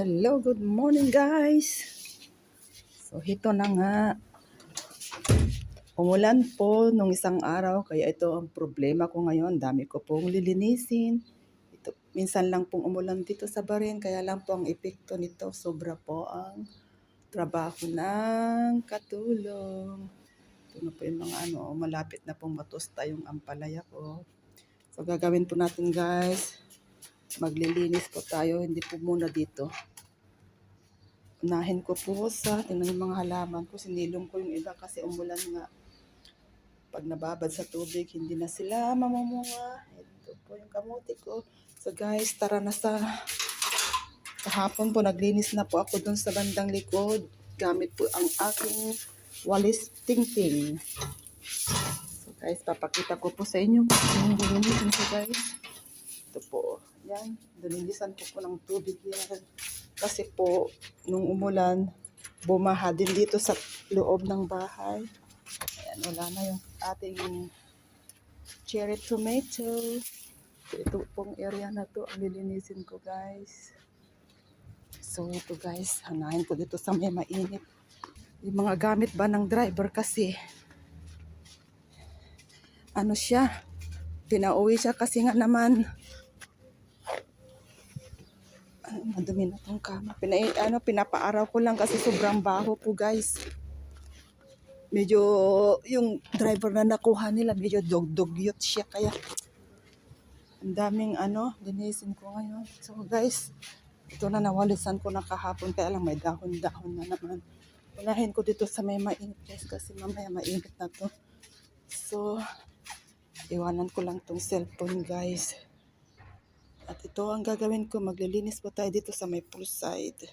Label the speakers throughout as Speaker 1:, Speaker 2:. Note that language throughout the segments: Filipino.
Speaker 1: Hello, good morning guys. So ito na nga. Umulan po nung isang araw kaya ito ang problema ko ngayon. Dami ko pong lilinisin. Ito, minsan lang pong umulan dito sa Barin kaya lang po ang epekto nito. Sobra po ang trabaho ng katulong. Ito na po yung mga ano, malapit na pong matusta yung ampalaya ko. So gagawin po natin guys. Maglilinis po tayo, hindi po muna dito. Unahin ko po sa tingnan yung mga halaman ko. Sinilong ko yung iba kasi umulan nga. Pag nababad sa tubig, hindi na sila mamumunga. Ito po yung kamuti ko. So guys, tara na sa kahapon po naglinis na po ako dun sa bandang likod. Gamit po ang aking walis tingting. So guys, papakita ko po sa inyo kung yung lilinisin ko guys. Ito po. Yan. Dinilisan ko po ng tubig yan. Kasi po, nung umulan, bumaha din dito sa loob ng bahay. Ayan, wala na yung ating cherry tomato. Ito pong area na to, ang ko guys. So ito guys, hanahin ko dito sa may mainit. Yung mga gamit ba ng driver kasi, ano siya, pinauwi siya kasi nga naman, madumi na tong kama. Pina, ano, pinapaaraw ko lang kasi sobrang baho po guys. Medyo yung driver na nakuha nila, medyo dog-dogyot siya kaya ang daming ano, linisin ko ngayon. So guys, ito na nawalisan ko na kahapon kaya lang may dahon-dahon na naman. Unahin ko dito sa may mainit guys kasi mamaya mainit na to. So, iwanan ko lang tong cellphone guys. At ito ang gagawin ko, maglilinis po tayo dito sa may poolside.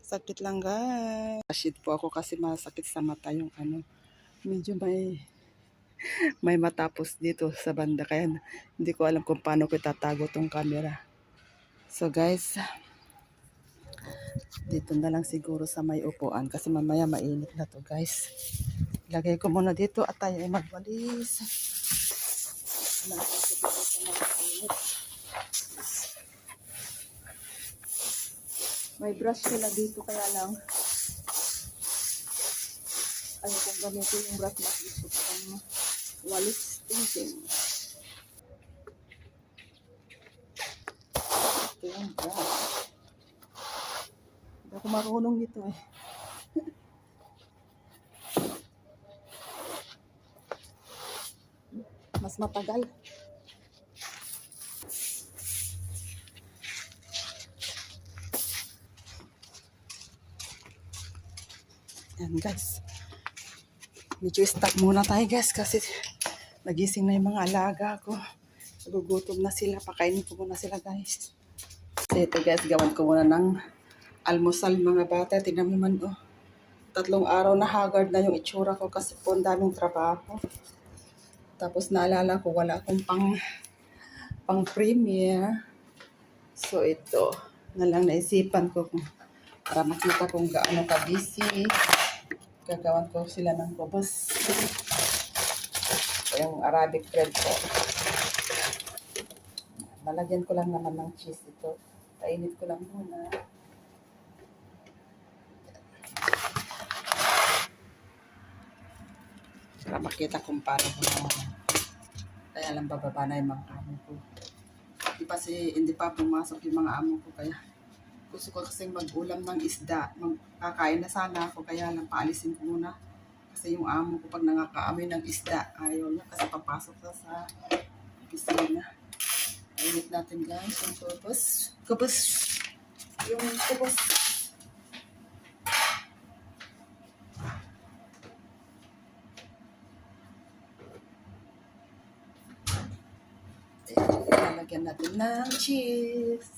Speaker 1: Sakit lang guys. Ashid po ako kasi masakit sa mata yung ano. Medyo may may matapos dito sa banda. Kaya hindi ko alam kung paano ko itatago tong camera. So guys, dito na lang siguro sa may upuan kasi mamaya mainit na to guys. Ilagay ko muna dito at tayo ay magwalis. Ilagay ko. May brush sila dito kaya lang ayaw kong gamitin yung brush mas gusto ko pang walis thinking. Ito yung brush. Hindi ako marunong nito eh. Mas matagal. Guys. Medyo stop muna tayo guys kasi nagising na yung mga alaga ko. Nagugutom na sila. Pakainin ko muna sila guys. Ito guys, gawan ko muna ng almusal mga bata. Tingnan mo man oh. Tatlong araw na haggard na yung itsura ko kasi po ang daming trabaho. Tapos naalala ko wala akong pang pang premiere. So ito na lang naisipan ko kung para makita kung gaano ka busy gagawan ko sila ng kubos. Yung Arabic bread ko. Malagyan ko lang naman ng cheese ito. Kainit ko lang muna. Para makita kung paano ko naman. Kaya lang bababa na yung mga amo ko. Hindi pa, si, hindi pa pumasok yung mga amo ko. Kaya gusto ko kasing mag-ulam ng isda. Mag- Kakain na sana ako, kaya lang paalisin ko muna. Kasi yung amo ko pag nangakaamoy ng isda, ayaw niya kasi papasok sa sa opisina. Ayunit natin guys, yung kubos. Kubos. Yung kubos. Ayan, lalagyan natin ng cheese.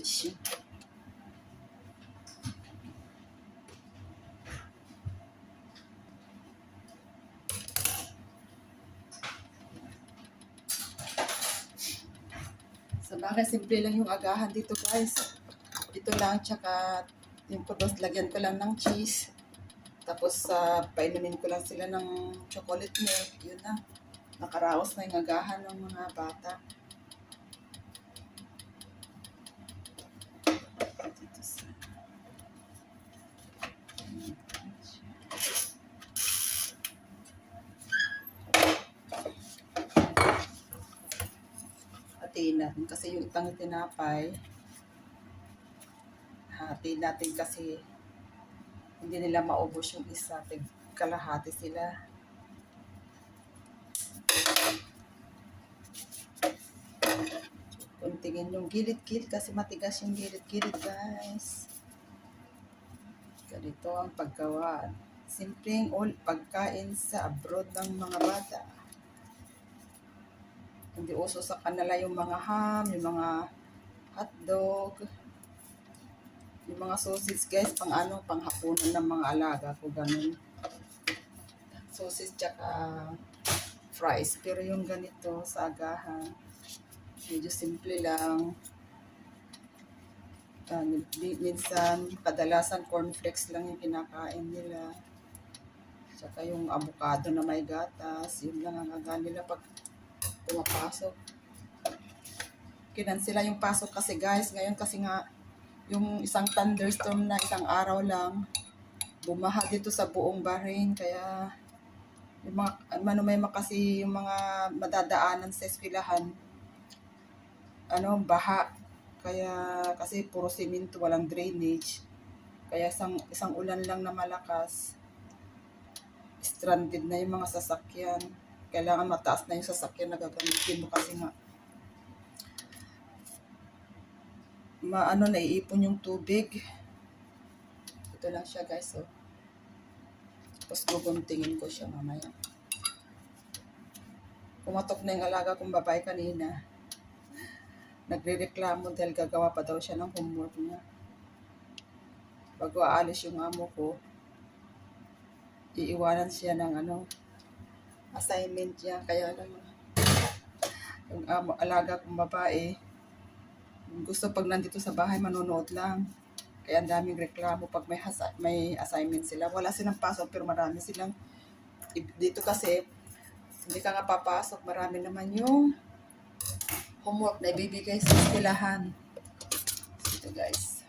Speaker 1: Yun. Sa bagay, simple lang yung agahan dito guys. Ito lang, tsaka yung kubos, lagyan ko lang ng cheese. Tapos sa painumin ko lang sila ng chocolate milk, yun na. Nakaraos na yung agahan ng mga bata. Natin kasi yung itang tinapay, hatiin natin kasi hindi nila maubos yung isa. Kalahati sila. Kuntingin yung gilid-gilid kasi matigas yung gilid-gilid guys. Ganito ang paggawa. Simpleng all pagkain sa abroad ng mga bata. Hindi uso sa kanila yung mga ham, yung mga hotdog, yung mga sausage guys, pang ano, pang hapunan ng mga alaga ko, ganun. Sausage tsaka fries. Pero yung ganito sa agahan, medyo simple lang. Uh, minsan, kadalasan cornflakes lang yung kinakain nila. Tsaka yung avocado na may gatas, yun lang ang aga nila pag pumapasok. Kinansila yung pasok kasi guys, ngayon kasi nga yung isang thunderstorm na isang araw lang, bumaha dito sa buong Bahrain. Kaya, yung mga, manumay kasi yung mga madadaanan sa eskwelahan, ano, baha. Kaya, kasi puro simento, walang drainage. Kaya isang, isang ulan lang na malakas, stranded na yung mga sasakyan. Kailangan mataas na yung sasakyan na gagamitin mo kasi nga maano naiipon yung tubig. Ito lang siya guys, oh. Tapos guguntingin ko siya mamaya. Pumatok na yung alaga kong babae kanina. Nagre-reklamo dahil gagawa pa daw siya ng homework niya. Bago aalis yung amo ko, iiwanan siya ng ano, assignment niya. Kaya lang, yung amo, alaga kong babae, gusto pag nandito sa bahay manonood lang. Kaya ang daming reklamo pag may hasa, may assignment sila. Wala silang pasok pero marami silang dito kasi hindi ka nga papasok, marami naman yung homework na ibibigay sa eskwelahan. Ito guys.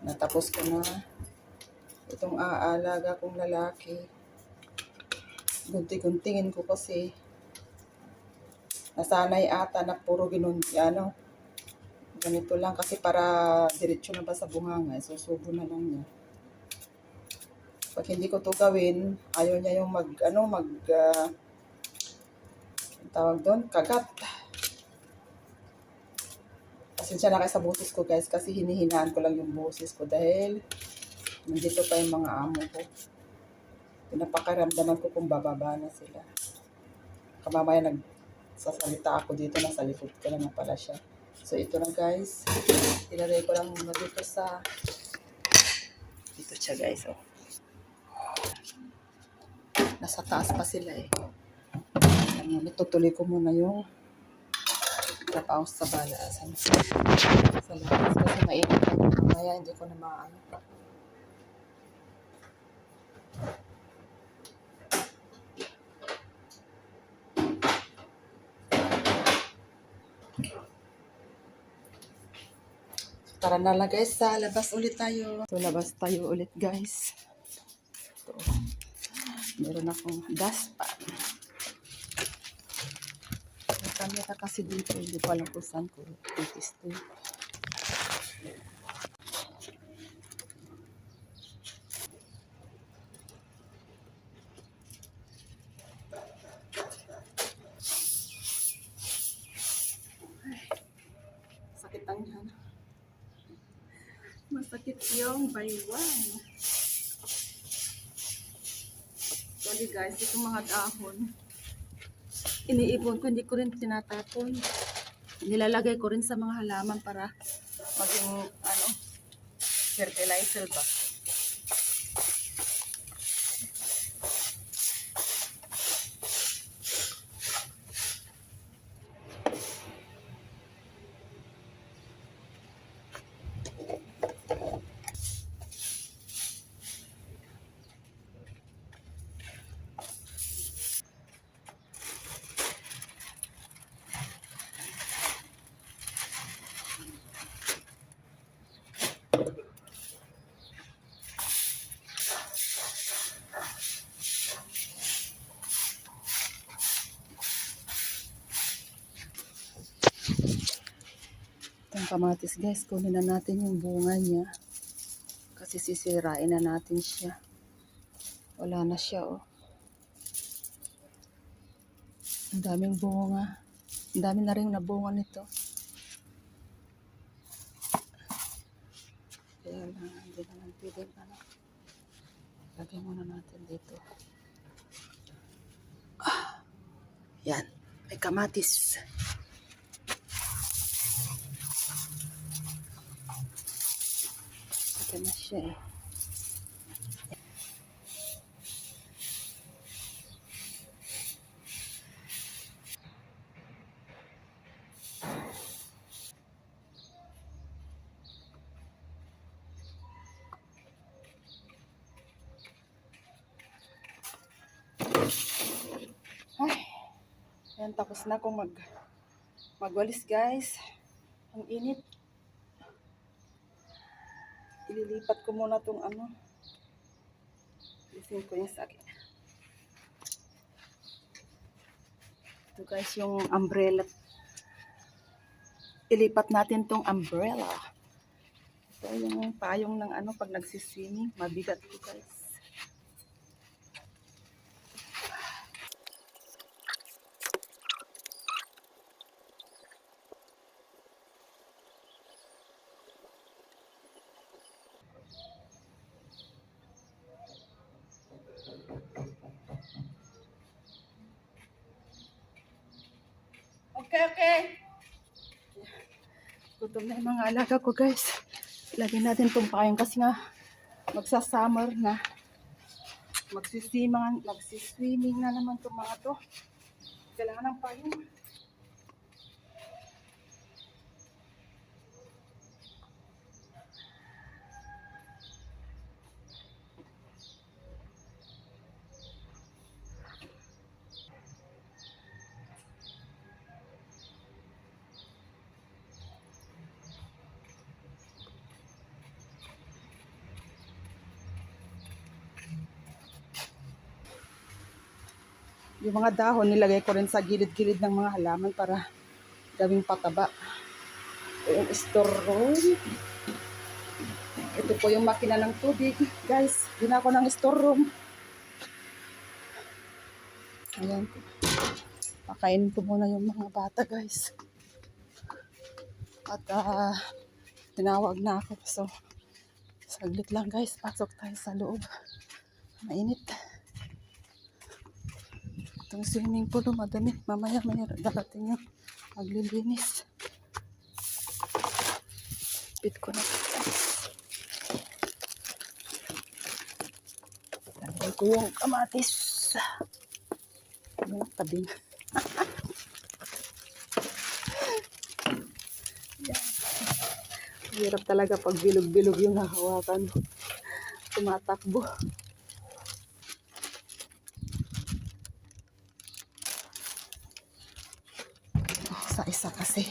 Speaker 1: Natapos ko na itong aalaga kong lalaki. Gunti-guntingin ko kasi nasanay ata na puro ganun, ano, ganito lang kasi para diretso na ba sa bunganga, susubo na lang niya. Pag hindi ko to gawin, ayaw niya yung mag, ano, mag, uh, tawag doon, kagat. Pasensya na kayo sa boses ko guys kasi hinihinaan ko lang yung boses ko dahil nandito pa yung mga amo ko. Pinapakaramdaman ko kung bababa na sila. Kamamaya nag sasalita ako dito, nasa likod ko na pala siya. So, ito na guys. Ilagay ko lang muna dito sa dito siya guys, oh. Nasa taas pa sila eh. Ano, itutuloy ko muna yung tapaos sa balaasan. Sa labas kasi mainit. Kaya hindi ko na maano. Tara na lang guys, sa labas ulit tayo. So, labas tayo ulit guys. Ito. Meron akong dustpan. May camera kasi dito, hindi ko alam kung saan ko itis to. Sakit ang yan. Masakit baywang. Sorry guys, itong mga dahon. Iniipon ko, hindi ko rin tinatapon. Nilalagay ko rin sa mga halaman para maging ano, fertilizer ba. Kamatis guys. Kunin na natin yung bunga niya. Kasi sisirain na natin siya. Wala na siya oh. Ang daming bunga. Ang dami na rin nabunga nito. Kaya lang, hindi na lang pwede ano. Lagyan muna natin dito. Ah, yan. May kamatis. Ito na siya eh. Ay, yan tapos na akong mag magwalis guys. Ang init. Ililipat ko muna tong ano. Isin ko yung sakit. Ito guys yung umbrella. Ilipat natin tong umbrella. Ito yung payong ng ano pag nagsiswimming. Mabigat ko guys. Okay, okay. Gutom na yung mga alaga ko, guys. Lagyan natin itong payong kasi nga magsa-summer na. Magsiswimming, magsiswimming na naman itong mga to. Kailangan ng payong. Yung mga dahon, nilagay ko rin sa gilid-gilid ng mga halaman para gawing pataba. Ito yung store room. Ito po yung makina ng tubig. Guys, gina ko ng store room. Ayan. Pakainin ko muna yung mga bata, guys. At ah, tinawag na ako. So, saglit lang, guys. Pasok tayo sa loob. Mainit. Itong swimming pool, madami. Mamaya may darating yung maglilinis. Bit ko na. Lagay ko yung kamatis. Ano, tabi na. Hirap talaga pag bilog-bilog yung hahawakan. Tumatakbo. sa isa kasi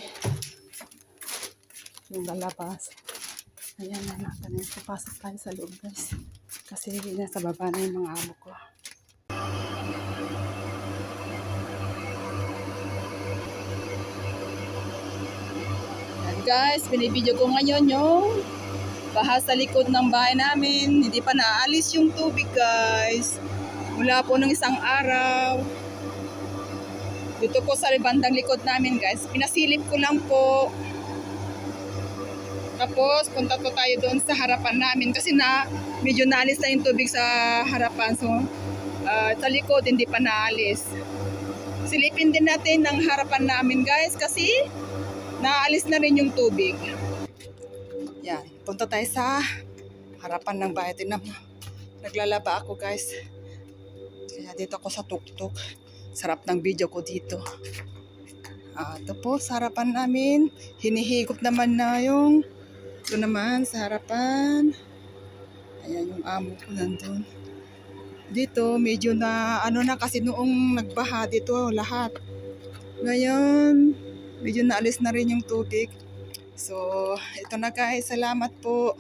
Speaker 1: yung lalabas. Ayan na natin papasok tayo sa loob guys. Kasi nasa baba na yung mga amo ko. Ayan guys binibidyo ko ngayon yung baha sa likod ng bahay namin. Hindi pa naalis yung tubig guys. Mula po ng isang araw. Dito po sa bandang likod namin guys. Pinasilip ko lang po. Tapos punta po tayo doon sa harapan namin kasi na medyo naalis na yung tubig sa harapan. So ah, sa likod hindi pa naalis. Silipin din natin ang harapan namin guys kasi naalis na rin yung tubig. Yan, punta tayo sa harapan ng bahay. Tingnan mo. Naglalaba ako guys. Kaya dito ako sa tuktok. Sarap ng video ko dito. Ah, ito po, sa harapan namin. Hinihigop naman na yung ito naman sa harapan. Ayan yung amo ko nandun. Dito, medyo na ano na kasi noong nagbaha dito lahat. Ngayon, medyo naalis na rin yung tubig. So, ito na guys. Salamat po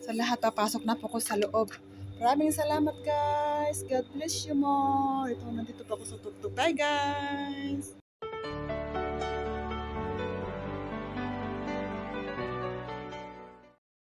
Speaker 1: sa lahat. Papasok na po ko sa loob. Maraming salamat guys. God bless you more. Ito, nandito pa ako sa tuktok. Bye guys!